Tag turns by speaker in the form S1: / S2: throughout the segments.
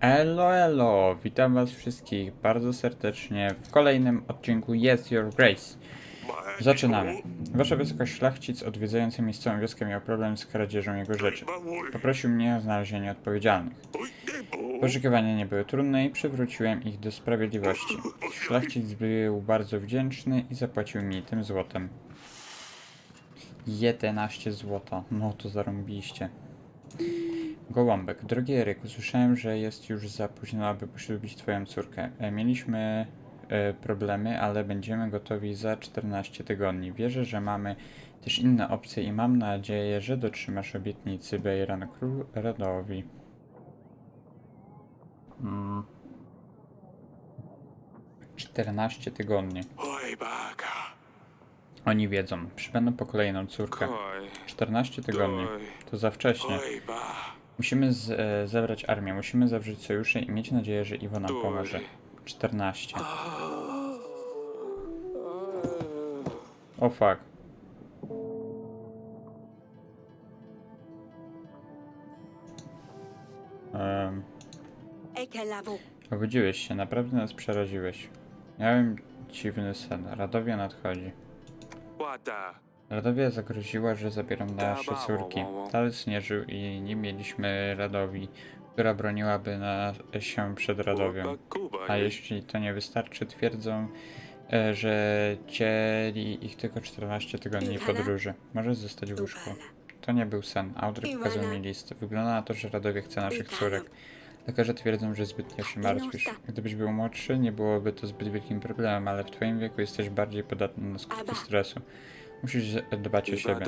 S1: Elo, elo, witam was wszystkich bardzo serdecznie w kolejnym odcinku Yes Your Grace. Zaczynamy. Wasza wysokość szlachcic odwiedzający miejscową wioskę miał problem z kradzieżą jego rzeczy. Poprosił mnie o znalezienie odpowiedzialnych. Poszukiwania nie były trudne i przywróciłem ich do sprawiedliwości. Szlachcic był bardzo wdzięczny i zapłacił mi tym złotem. 11 złota, no to zarąbiście. Gołąbek. Drogi Eryku, słyszałem, że jest już za późno, aby poślubić twoją córkę. E, Mieliśmy e, problemy, ale będziemy gotowi za 14 tygodni. Wierzę, że mamy też inne opcje i mam nadzieję, że dotrzymasz obietnicy Bejran Król Radowi. Mm. 14 tygodni. Oni wiedzą. Przybędą po kolejną córkę.
S2: Oj,
S1: 14 tygodni. To za wcześnie. Musimy z, e, zebrać armię, musimy zawrzeć sojusze i mieć nadzieję, że Iwo nam pomoże. 14. O fuck. Um, obudziłeś się, naprawdę nas przeraziłeś. Miałem dziwny sen. Radowia nadchodzi.
S2: Łata.
S1: Radowia zagroziła, że zabierą nasze córki. Talec nie żył i nie mieliśmy Radowi, która broniłaby nas się przed Radowią.
S2: Kuba.
S1: A jeśli to nie wystarczy, twierdzą, e, że cieli ich tylko 14 tygodni podróży. Może zostać w łóżku. To nie był sen. Autor pokazał mi list. Wygląda na to, że Radowie chce naszych córek. Lekarze twierdzą, że zbytnio się martwisz. Gdybyś był młodszy, nie byłoby to zbyt wielkim problemem, ale w twoim wieku jesteś bardziej podatny na skutki stresu. Musisz dbać o siebie.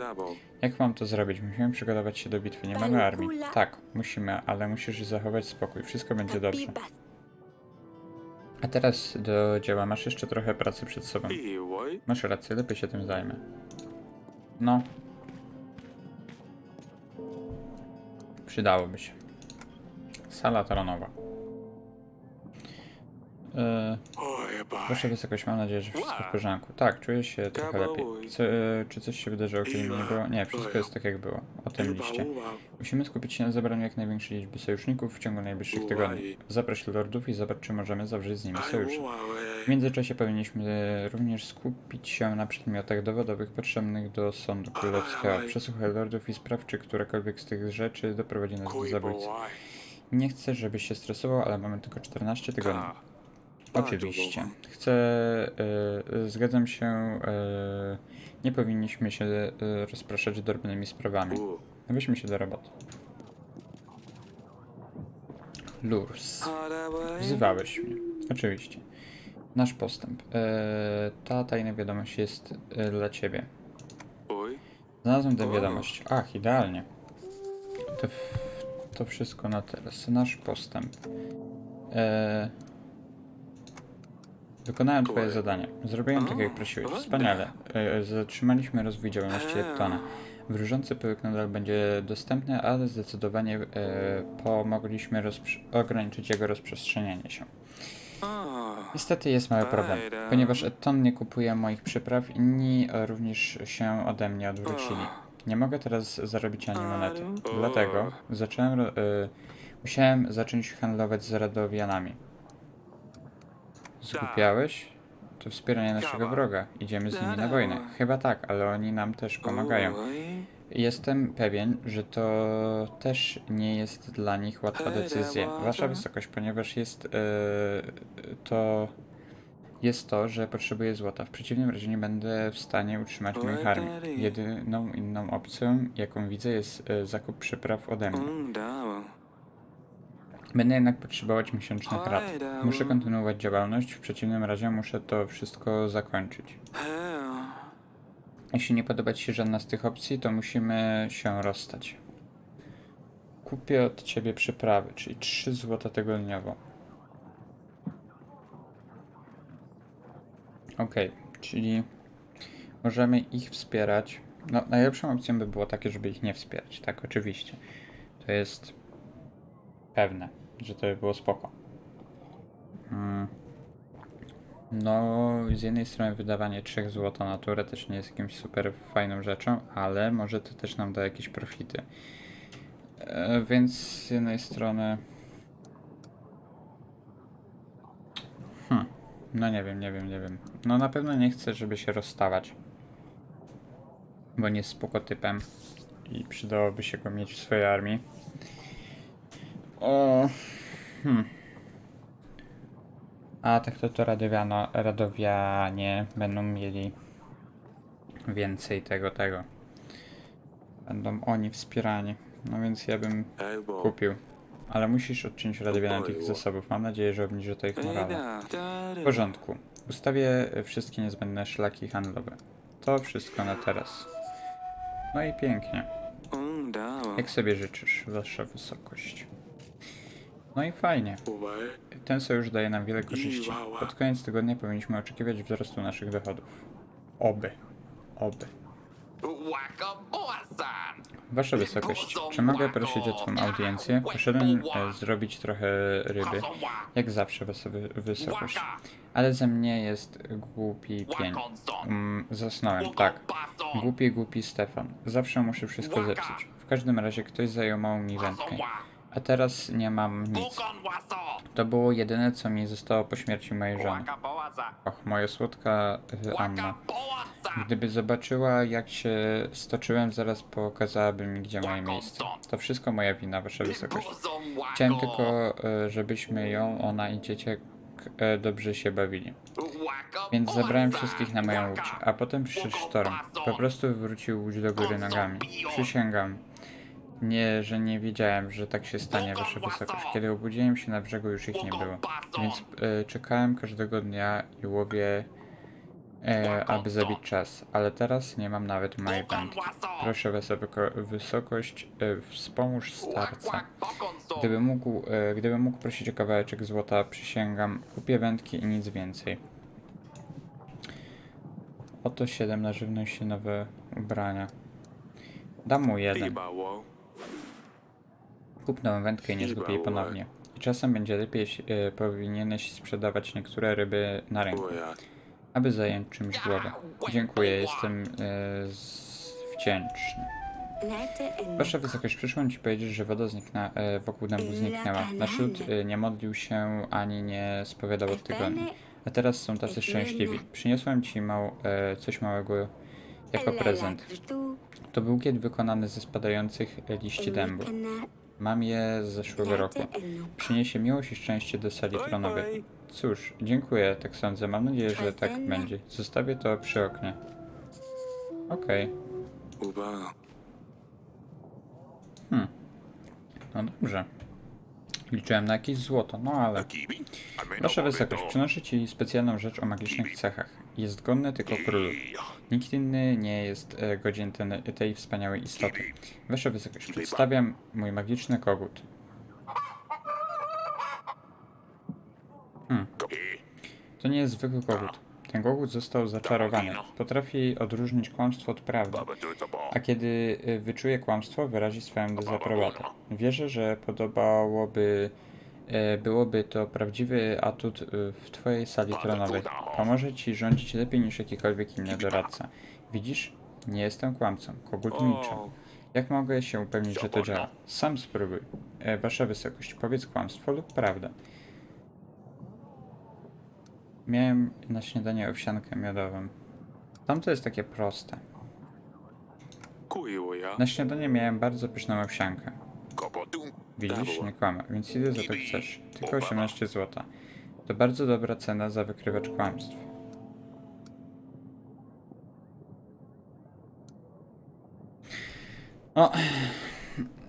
S1: Jak mam to zrobić? Musimy przygotować się do bitwy. Nie mamy armii. Tak, musimy, ale musisz zachować spokój. Wszystko będzie dobrze. A teraz do dzieła. Masz jeszcze trochę pracy przed sobą. Masz rację, lepiej się tym zajmę. No. Przydałoby się. Sala tronowa. Yy, Wasza wysokość, mam nadzieję, że wszystko w porządku. Tak, czuję się trochę lepiej. Co, yy, czy coś się wydarzyło, kiedy mnie nie było? Nie, wszystko jest tak jak było. O tym liście. Musimy skupić się na zebraniu jak największej liczby sojuszników w ciągu najbliższych tygodni. Zaproś lordów i zobacz, czy możemy zawrzeć z nimi sojusze. W międzyczasie powinniśmy również skupić się na przedmiotach dowodowych potrzebnych do sądu królewskiego. Przesłuchaj lordów i spraw, czy którakolwiek z tych rzeczy doprowadzi nas do zabójcy. Nie chcę, żebyś się stresował, ale mamy tylko 14 tygodni. Oczywiście. Chcę, y, zgadzam się, y, nie powinniśmy się y, rozpraszać drobnymi sprawami. Weźmy się do roboty. Lurs. Wzywałeś mnie. Oczywiście. Nasz postęp. E, ta tajna wiadomość jest e, dla ciebie. Znalazłem tę wiadomość. Ach, idealnie. To, to wszystko na teraz. Nasz postęp. E, wykonałem twoje
S2: Oj.
S1: zadanie. Zrobiłem tak, jak prosiłeś. Wspaniale. E, zatrzymaliśmy rozwój działalności. Leptona. Wróżący pyłek nadal będzie dostępny, ale zdecydowanie e, pomogliśmy ograniczyć jego rozprzestrzenianie się. Niestety jest mały problem, ponieważ Eton nie kupuje moich przypraw, inni e, również się ode mnie odwrócili. Nie mogę teraz zarobić ani monety. Dlatego zacząłem, musiałem zacząć handlować z Radowianami. Zgłupiałeś? To wspieranie naszego
S2: Kawa.
S1: wroga. Idziemy z nimi na wojnę. Chyba tak, ale oni nam też pomagają. Jestem pewien, że to też nie jest dla nich łatwa decyzja. Wasza wysokość, ponieważ jest e, to jest to, że potrzebuję złota. W przeciwnym razie nie będę w stanie utrzymać moich armii. Jedyną inną opcją, jaką widzę, jest e, zakup przypraw ode mnie. Będę jednak potrzebować miesięcznych rat.
S2: Fajda.
S1: Muszę kontynuować działalność, w przeciwnym razie muszę to wszystko zakończyć. Jeśli nie podoba Ci się żadna z tych opcji, to musimy się rozstać. Kupię od Ciebie przyprawy, czyli 3 złota tygodniowo. Ok, czyli możemy ich wspierać. No, najlepszą opcją by było takie, żeby ich nie wspierać, tak, oczywiście. To jest pewne, że to by było spoko. Hmm. No, z jednej strony wydawanie 3 zł na turę też nie jest jakimś super fajną rzeczą, ale może to też nam da jakieś profity. E, więc z jednej strony... Hmm. No nie wiem, nie wiem, nie wiem. No na pewno nie chcę, żeby się rozstawać. Bo nie jest spoko typem i przydałoby się go mieć w swojej armii. O. Hmm. A tak to to Radowiano, Radowianie będą mieli więcej tego, tego. Będą oni wspierani. No więc ja bym kupił. Ale musisz odciąć Radowiana tych zasobów. Mam nadzieję, że obniży to ich morale. W porządku. Ustawię e, wszystkie niezbędne szlaki handlowe. To wszystko na teraz. No i pięknie.
S2: Mm.
S1: Jak sobie życzysz, wasza wysokość. No i fajnie. Ten sojusz daje nam wiele korzyści. Pod koniec tygodnia powinniśmy oczekiwać wzrostu naszych dochodów. Oby. Oby. Wasza wysokość, czy mogę prosić o twą audiencję? Poszedłem e, zrobić trochę ryby, jak zawsze wasza wy wysokość. Ale ze mnie jest głupi pień. Mm, zasnąłem, tak. Głupi, głupi Stefan. Zawsze muszę wszystko zepsuć. W każdym razie ktoś zajął małą mi wędkę. A teraz nie mam nic. To było jedyne, co mi zostało po śmierci mojej żony. Och, moja słodka y, Anna. Gdyby zobaczyła, jak się stoczyłem, zaraz pokazałaby mi, gdzie moje miejsce. To wszystko moja wina, wasza wysokość. Chciałem tylko, y, żebyśmy ją, ona i dzieciak y, dobrze się bawili. Więc zabrałem wszystkich na moją łódź, a potem przyszedł sztorm. Po prostu wrócił łódź do góry nogami. Przysięgam. Nie, że nie wiedziałem, że tak się stanie, wasza wysokość. Kiedy obudziłem się na brzegu, już ich nie było. Więc e, czekałem każdego dnia i łowię, e, aby zabić czas. Ale teraz nie mam nawet mojej wędki. Proszę was o wyko- wysokość, e, wspomóż starca. Gdybym mógł, e, gdybym mógł prosić o kawałeczek złota, przysięgam, kupię wędki i nic więcej. Oto 7 na żywność i nowe ubrania. Dam mu jeden. Kup nową wędkę i nie zgub jej ponownie. I czasem będzie lepiej, e, powinieneś sprzedawać niektóre ryby na rynku, aby zająć czymś głowę. Dziękuję, jestem e, z... wdzięczny. Wasza wysokość, przyszłem ci powiedzieć, że woda znikna, e, wokół dębu zniknęła. Nasz lud e, nie modlił się ani nie spowiadał od tygodni. A teraz są tacy szczęśliwi. Przyniosłem ci mał, e, coś małego jako prezent. To był kiet wykonany ze spadających e, liści dębu. Mam je z zeszłego roku. Przyniesie miłość i szczęście do sali tronowej. Cóż, dziękuję, tak sądzę. Mam nadzieję, że tak będzie. Zostawię to przy oknie. Okej.
S2: Uba.
S1: Hmm. No dobrze. Liczyłem na jakieś złoto, no ale... Wasza wysokość, przynoszę ci specjalną rzecz o magicznych cechach. Jest godny tylko królów. Nikt inny nie jest e, godzien ten, tej wspaniałej istoty. Wasza wysokość, przedstawiam mój magiczny kogut. Hmm. To nie jest zwykły kogut. Ten kogut został zaczarowany. Potrafi odróżnić kłamstwo od prawdy. A kiedy y, wyczuje kłamstwo, wyrazi swoją dezaprobatę. Wierzę, że podobałoby, e, byłoby to prawdziwy atut y, w twojej sali tronowej. Pomoże ci rządzić lepiej niż jakikolwiek inny doradca. Widzisz? Nie jestem kłamcą. Kogut milczy.
S2: O.
S1: Jak mogę się upewnić, że to działa? Sam spróbuj. E, wasza wysokość, powiedz kłamstwo lub prawdę. Miałem na śniadanie owsiankę miodową. Tam to jest takie proste. Na śniadanie miałem bardzo pyszną owsiankę. Widzisz, nie kłamę, więc ile za to chcesz? Tylko 18 zł. To bardzo dobra cena za wykrywacz kłamstw. O,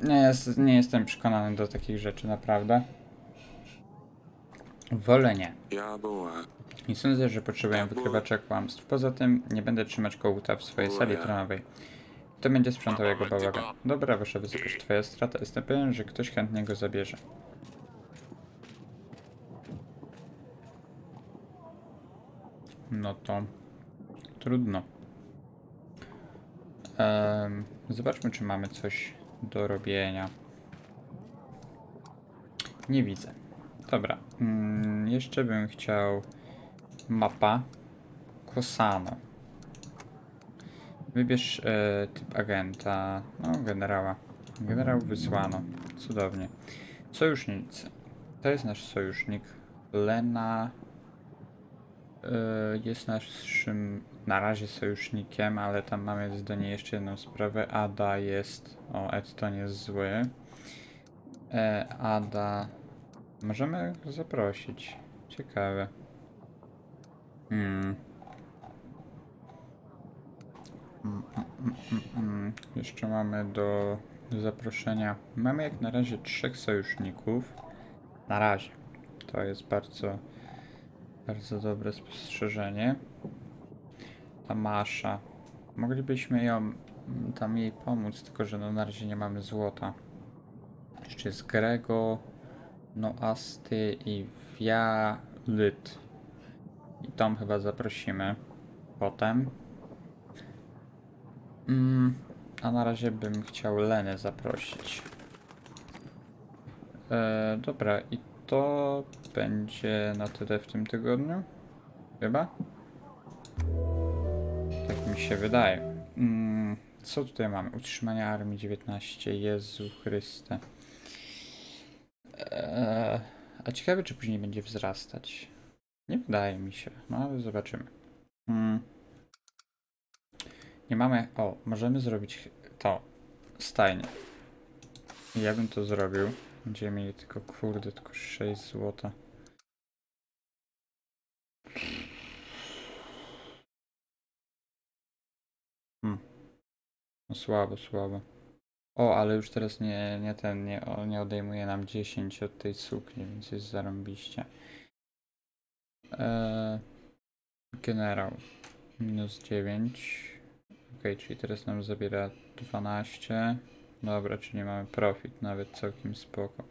S1: nie, jest, nie jestem przekonany do takich rzeczy, naprawdę. Wolę nie.
S2: Ja.
S1: Nie sądzę, że potrzebuję wykrywacza kłamstw. Poza tym nie będę trzymać kołuta w swojej sali tronowej. Kto będzie sprzątał jego bałagan? Dobra, wasza wysokość, twoja strata. Jestem pewien, że ktoś chętnie go zabierze. No to trudno. Zobaczmy, czy mamy coś do robienia. Nie widzę. Dobra. Mm, jeszcze bym chciał mapa Kosano. Wybierz e, typ agenta. No, generała. Generał wysłano. Cudownie. Sojusznicy. To jest nasz sojusznik. Lena jest naszym na razie sojusznikiem, ale tam mamy do niej jeszcze jedną sprawę. Ada jest. O, Ed to nie jest zły. E, Ada. Możemy zaprosić. Ciekawe. Mm, mm, mm, mm. Jeszcze mamy do zaproszenia. Mamy jak na razie trzech sojuszników. Na razie. To jest bardzo, bardzo dobre spostrzeżenie. Ta Masza. Moglibyśmy ją mm, tam jej pomóc, tylko że no na razie nie mamy złota. Jeszcze jest Grego, Noasty i Wialyt. I tą chyba zaprosimy potem. Mm, a na razie bym chciał Lenę zaprosić. E, dobra, i to będzie na tyle w tym tygodniu. Chyba? Tak mi się wydaje. Mm, co tutaj mamy? Utrzymanie armii 19. Jezu Chryste. Eee, a ciekawe, czy później będzie wzrastać. Nie wydaje mi się, no ale zobaczymy. Mm. Nie mamy. O, możemy zrobić to. Stajnie. Ja bym to zrobił. Będziemy mieli tylko, kurde, tylko 6 złota. Hmm. No słabo, słabo. O, ale już teraz nie, nie ten, nie, nie odejmuje nam 10 od tej sukni, więc jest zarąbiście. Eee, generał. Minus 9. Ok, czyli teraz nam zabiera 12. Dobra, czyli mamy profit, nawet całkiem spoko.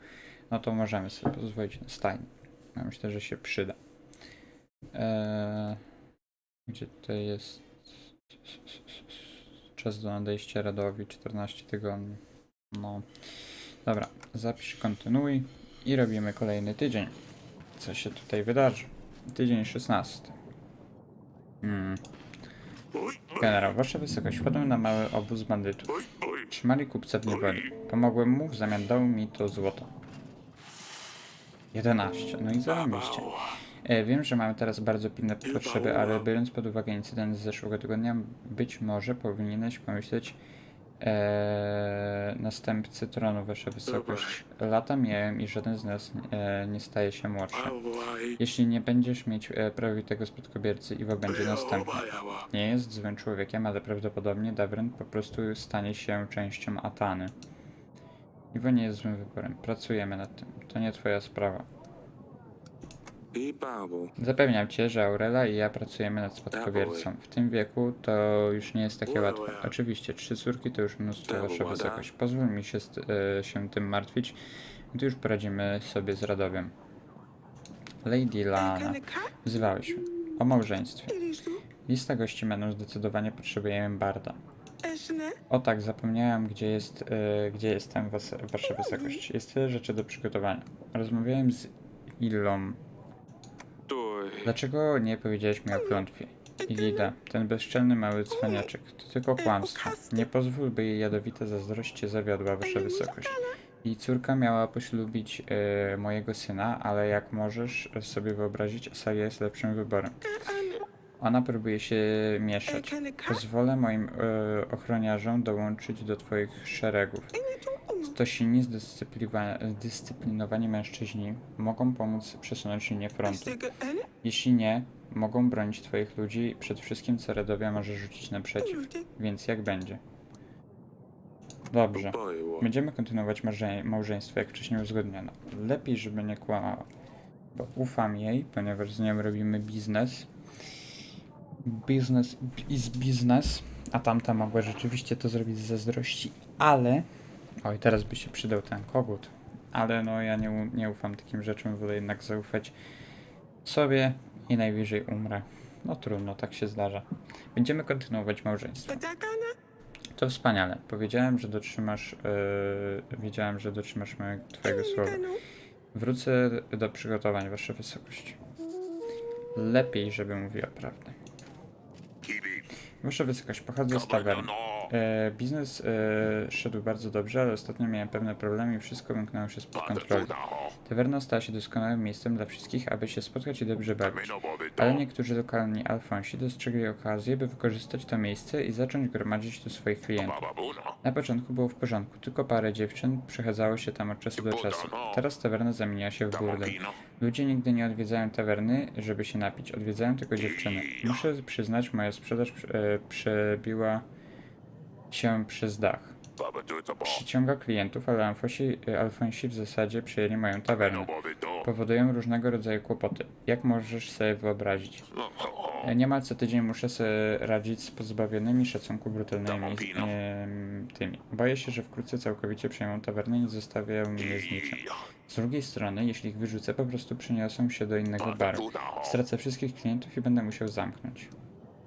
S1: No to możemy sobie pozwolić na stajnię. Ja myślę, że się przyda. Eee, gdzie tutaj jest czas do nadejścia Radowi 14 tygodni. No. Dobra, zapisz kontynuuj i robimy kolejny tydzień. Co się tutaj wydarzy? Tydzień 16. Hmm. Generał, wasza wysokość, wpadłem na mały obóz bandytów. Trzymali kupca w niewoli. Pomogłem mu, w zamian dał mi to złoto. 11. No i zarobiście. E, wiem, że mamy teraz bardzo pilne potrzeby, ale biorąc pod uwagę incydent z zeszłego tygodnia, być może powinieneś pomyśleć e, następcy tronu, wasza wysokość. Lata miałem i żaden z nas e, nie staje się młodszy. Jeśli nie będziesz mieć e, prawowitego spadkobiercy, Iwo będzie następny. Nie jest złym człowiekiem, ale prawdopodobnie Davren po prostu stanie się częścią Atany. Iwo nie jest złym wyborem. Pracujemy nad tym. To nie twoja sprawa. Zapewniam cię, że Aurela i ja pracujemy nad spadkobiercą. W tym wieku to już nie jest takie łatwe. Oczywiście, trzy córki to już mnóstwo wasza wysokość. Pozwól mi się, e, się tym martwić, gdy już poradzimy sobie z Radowiem. Lady Lana, wzywałeś o małżeństwie. Lista gości będą zdecydowanie potrzebujemy Barda. O tak, zapomniałem, gdzie jest, e, gdzie jestem, was, wasza wysokość. Jest tyle rzeczy do przygotowania. Rozmawiałem z Ilą. Dlaczego nie powiedziałeś mi o klątwie? Ilida, ten bezczelny mały cwaniaczek, to tylko kłamstwo. Nie pozwól, by jej jadowita zazdrość cię zawiodła, wasza wysokość. Jej córka miała poślubić e, mojego syna, ale jak możesz sobie wyobrazić, Asalia jest lepszym wyborem. Ona próbuje się mieszać. Pozwolę moim e, ochroniarzom dołączyć do twoich szeregów. Zdyscyplinowa- zdyscyplinowani mężczyźni mogą pomóc przesunąć linię frontu. Jeśli nie, mogą bronić twoich ludzi przed wszystkim, co Redowia może rzucić naprzeciw. Więc jak będzie? Dobrze. Będziemy kontynuować małżeństwo, jak wcześniej uzgodniono. Lepiej, żeby nie kłamała, bo ufam jej, ponieważ z nią robimy biznes. Biznes is biznes, a tamta mogła rzeczywiście to zrobić z zazdrości, ale... Oj, teraz by się przydał ten kogut, ale no ja nie, nie ufam takim rzeczom, wolę jednak zaufać sobie i najwyżej umrę. No trudno, tak się zdarza. Będziemy kontynuować małżeństwo. To wspaniale. Powiedziałem, że dotrzymasz. Yy, wiedziałem, że dotrzymasz mojego, twojego słowa. Wrócę do przygotowań, Wasza Wysokość. Lepiej, żeby mówiła prawdę. Wasza Wysokość, pochodzę z tawerny. E, biznes e, szedł bardzo dobrze, ale ostatnio miałem pewne problemy i wszystko wymknęło się spod kontroli. Tawerna stała się doskonałym miejscem dla wszystkich, aby się spotkać i dobrze bawić. Ale niektórzy lokalni alfonsi dostrzegli okazję, by wykorzystać to miejsce i zacząć gromadzić tu swoich klientów. Na początku było w porządku, tylko parę dziewczyn przechadzało się tam od czasu do czasu. Teraz tawerna zamieniła się w burdel. Ludzie nigdy nie odwiedzają tawerny, żeby się napić, odwiedzają tylko dziewczyny. Muszę przyznać, moja sprzedaż e, przebiła się przez dach. Przyciąga klientów, ale alfonsi, alfonsi w zasadzie przejęli moją tawernę. Powodują różnego rodzaju kłopoty. Jak możesz sobie wyobrazić? E, Niemal co tydzień muszę sobie radzić z pozbawionymi szacunku brutalnymi em, tymi. Boję się, że wkrótce całkowicie przejmą tawernę i zostawiają mnie z niczym. Z drugiej strony, jeśli ich wyrzucę, po prostu przeniosą się do innego baru. Stracę wszystkich klientów i będę musiał zamknąć.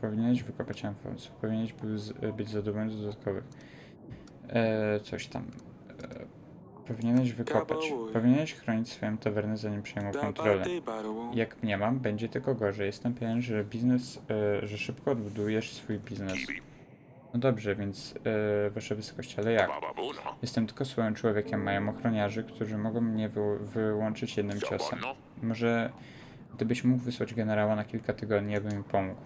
S1: Powinieneś wykopać amfonsów. Powinieneś był z, być zadowolony z dodatkowych. E, coś tam. E, powinieneś wykopać. Powinieneś chronić swoją tawernę, zanim przejmą kontrolę. Jak nie mam, będzie tylko gorzej. Jestem pewien, że biznes, e, że szybko odbudujesz swój biznes. No dobrze, więc e, wasze wysokości, ale jak? Jestem tylko słabym człowiekiem, mają ochroniarzy, którzy mogą mnie wy wyłączyć jednym ciosem. Może gdybyś mógł wysłać generała na kilka tygodni, ja bym mi pomógł.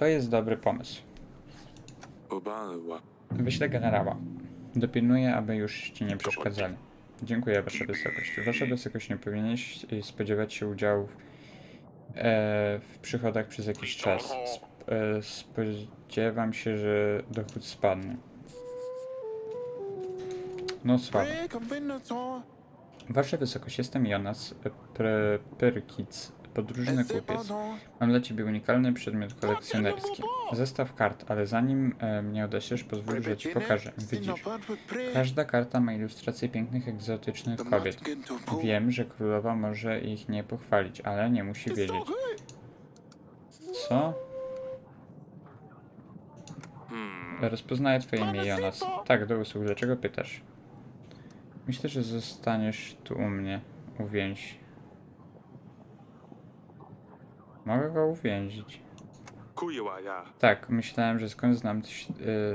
S1: To jest dobry pomysł.
S2: Obawa.
S1: Wyślę generała. Dopilnuję, aby już ci nie przeszkadzali. Dziękuję, Wasza Wysokość. Wasza Wysokość, nie powinieneś spodziewać się udziału w, e, w przychodach przez jakiś czas. Sp e, spodziewam się, że dochód spadnie. No słabo. Wasza Wysokość, jestem Jonas e, Pyrkic, podróżny kupiec. Mam dla Ciebie unikalny przedmiot kolekcjonerski. Zestaw kart, ale zanim e, mnie odesiesz, pozwól, że Ci pokażę. Widzisz, każda karta ma ilustracje pięknych, egzotycznych kobiet. Wiem, że królowa może ich nie pochwalić, ale nie musi wiedzieć. Co? Rozpoznaję Twoje imię, Jonas. Tak, do usług. Dlaczego pytasz? Myślę, że zostaniesz tu u mnie. Uwięź. Mogę go uwięzić. Tak, myślałem, że skąd znam,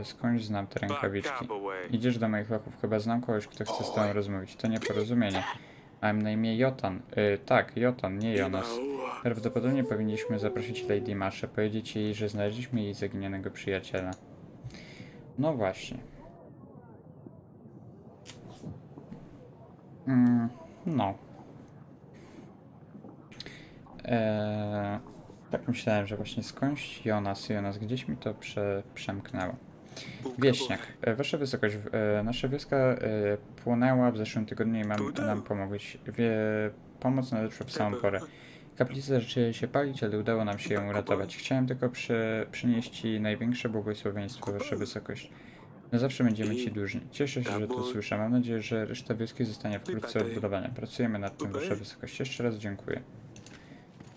S1: y, skądś znam te rękawiczki. Idziesz do moich lochów, chyba znam kogoś, kto chce z tobą rozmawiać. To nieporozumienie. Mam na imię Jotan. Y, tak, Jotan, nie Jonas. Prawdopodobnie powinniśmy zaprosić Lady Maszę, powiedzieć jej, że znaleźliśmy jej zaginionego przyjaciela. No właśnie. Mm, no. Eee, tak myślałem, że właśnie skądś Jonas, Jonas, gdzieś mi to prze, przemknęło. Wieśniak. E, Wasza wysokość, e, nasza wioska e, płonęła w zeszłym tygodniu i mam nam pomogłeś. Wie, pomoc nadeszła w samą porę. Kaplica zaczęła się palić, ale udało nam się ją uratować. Chciałem tylko przy, przynieść Ci największe błogosławieństwo, Wasza wysokość. Na zawsze będziemy Ci dłużni. Cieszę się, że to słyszę. Mam nadzieję, że reszta wioski zostanie wkrótce odbudowana. Pracujemy nad tym, Wasza wysokość. Jeszcze raz dziękuję.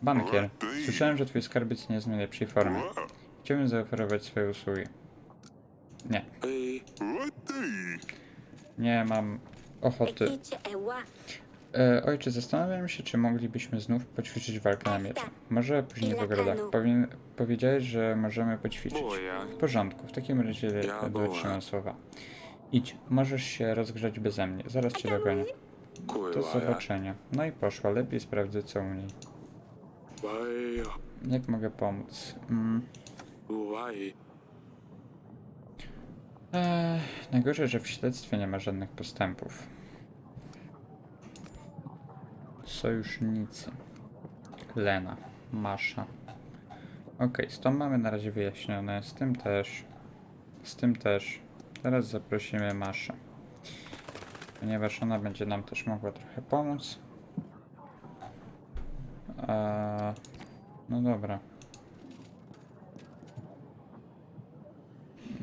S1: Bankier. Słyszałem, że Twój skarbiec nie jest w najlepszej formie. Chciałbym zaoferować swoje usługi. Nie, nie mam ochoty. E, ojcze, zastanawiam się, czy moglibyśmy znów poćwiczyć walkę na miecze. Może później w ogrodach. Powin, powiedziałeś, że możemy poćwiczyć. W porządku, w takim razie
S2: Ja
S1: dotrzymam słowa. Idź, możesz się rozgrzać beze mnie. Zaraz cię dogonię. Do zobaczenia. No i poszła. Lepiej sprawdzę, co u niej. Jak mogę pomóc? Mm. Eee, najgorzej, że w śledztwie nie ma żadnych postępów. Sojusznicy. Lena. Masza. Okej, z tą mamy na razie wyjaśnione. Z tym też. Z tym też. Teraz zaprosimy Maszę. Ponieważ ona będzie nam też mogła trochę pomóc. Eee, no dobra.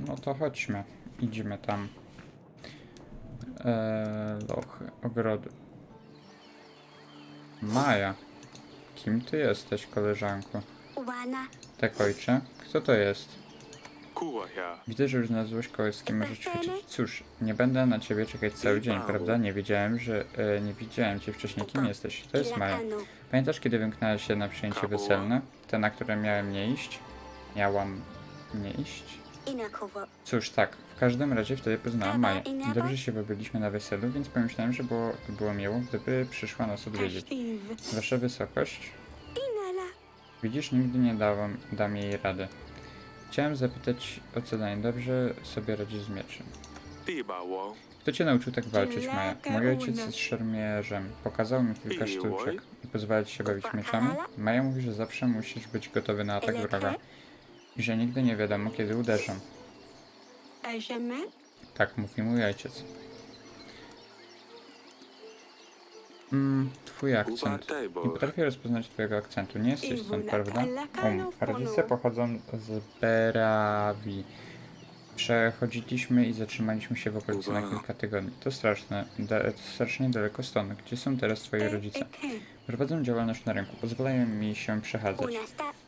S1: No to chodźmy. Idziemy tam. Eee, lochy, ogrody. Maja. Kim ty jesteś, koleżanko?
S3: Wana.
S1: Tak, ojcze. Kto to jest? Widzę, że już znalazłeś kogoś, z kim możesz ćwiczyć. Cóż, nie będę na ciebie czekać cały dzień, prawda? Nie wiedziałem, że... E, nie widziałem cię wcześniej. Kim jesteś? To jest Maja. Pamiętasz, kiedy wymknęłaś się na przyjęcie weselne? Te, na które miałem nie iść? Miałam nie iść? Cóż, tak, w każdym razie wtedy poznałam Maję. Dobrze się bawiliśmy na weselu, więc pomyślałem, że było, było miło, gdyby przyszła nas odwiedzić. Wasza wysokość, widzisz, nigdy nie dałam, dam jej rady. Chciałem zapytać o zadanie. Dobrze sobie radzisz z mieczem. Kto cię nauczył tak walczyć, Maja? Mój ojciec jest szermierzem. Pokazał mi kilka sztuczek i pozwala ci się bawić mieczami. Maja mówi, że zawsze musisz być gotowy na atak wroga i że nigdy nie wiadomo, kiedy uderzą. Tak mówi mój ojciec. Mm, twój akcent. Nie potrafię rozpoznać twojego akcentu. Nie jesteś stąd, prawda? Um, rodzice pochodzą z Berawi. Przechodziliśmy i zatrzymaliśmy się w okolicy na kilka tygodni. To straszne. Da, to strasznie daleko stąd. Gdzie są teraz twoi rodzice? Prowadzą działalność na rynku. Pozwalają mi się przechadzać.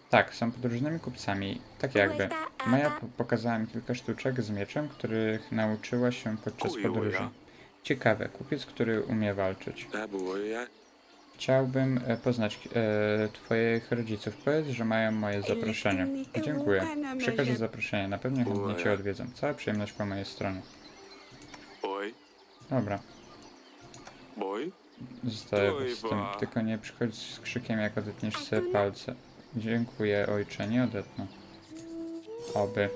S1: Tak, są podróżnymi kupcami. Tak jakby. Maja pokazała mi kilka sztuczek z mieczem, których nauczyła się podczas podróży. Ciekawe, kupiec, który umie walczyć. Chciałbym e, poznać e, twoich rodziców. Powiedz, że mają moje zaproszenie. Dziękuję. Przekażę zaproszenie. Na pewno chętnie cię odwiedzą. Cała przyjemność po mojej stronie. Dobra. Zostaję z tym. Tylko nie przychodź z krzykiem, jak odetniesz sobie palce. Dziękuję, ojcze. Nie odetnę. Oby.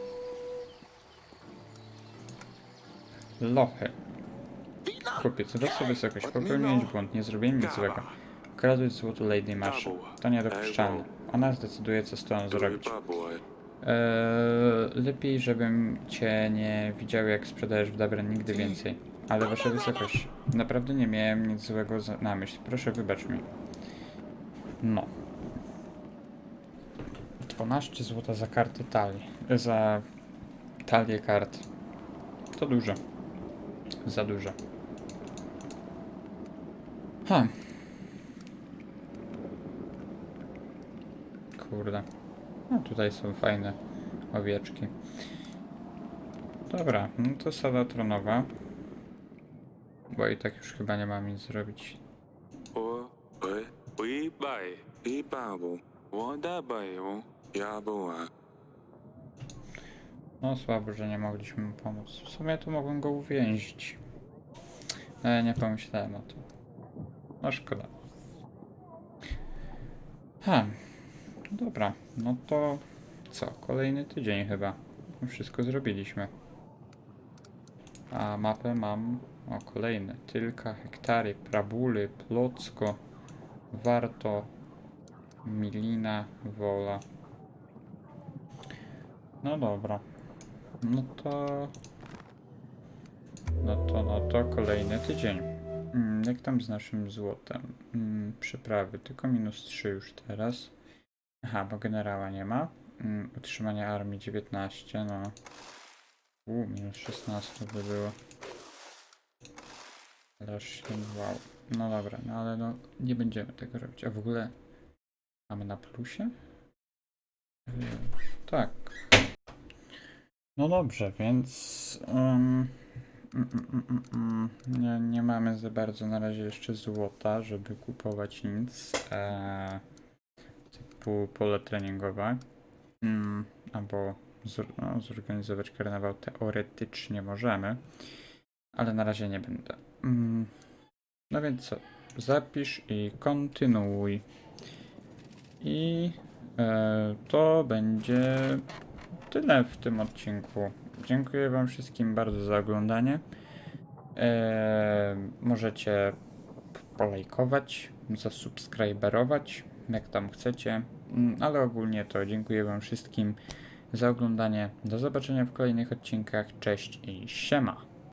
S1: Lochy. Chrupie, co to sobie jakoś popełniłeś błąd, nie zrobimy nic złego. Kradłeś złoto Lady Maszy. To niedopuszczalne. Ona zdecyduje, co z
S2: tobą
S1: zrobić. Eee, lepiej, żebym cię nie widział, jak sprzedajesz w Dabra nigdy więcej. Ale wasza wysokość, naprawdę nie miałem nic złego na myśl. Proszę wybacz mi. No. 12 złota za karty talii. Za talię kart. To dużo. Za dużo. Aha. Kurde. No tutaj są fajne owieczki. Dobra, no to sada tronowa. Bo i tak już chyba nie mam nic zrobić.
S2: O, i baj, i babu, woda bają, ja była.
S1: No słabo, że nie mogliśmy mu pomóc. W sumie tu mogłem go uwięzić. No, Ale nie pomyślałem o tym. No szkoda. Ha. Dobra, no to co? Kolejny tydzień chyba. Wszystko zrobiliśmy. A mapę mam. O, kolejne. Tylka, hektary, Prabuly, Plocko, Warto, Milina, Wola. No dobra. No to... No to, no to kolejny tydzień. Mm, jak tam z naszym złotem? Mm, przyprawy, tylko minus 3 już teraz. Aha, bo generała nie ma. Mm, utrzymanie armii 19, no. U, minus 16 by było. Ależ wow. No dobra, no ale no nie będziemy tego robić. A w ogóle mamy na plusie? Tak. No dobrze, więc um, nie, nie mamy za bardzo na razie jeszcze złota, żeby kupować nic. E, typu pole treningowe. Mm, albo zor, no, zorganizować karnawał teoretycznie możemy, ale na razie nie będę. Mm, no więc co? Zapisz i kontynuuj. I e, to będzie tyle w tym odcinku. Dziękuję Wam wszystkim bardzo za oglądanie. Eee, możecie polajkować, zasubskryberować, jak tam chcecie. Mm, Ale ogólnie to dziękuję Wam wszystkim za oglądanie. Do zobaczenia w kolejnych odcinkach. Cześć i siema.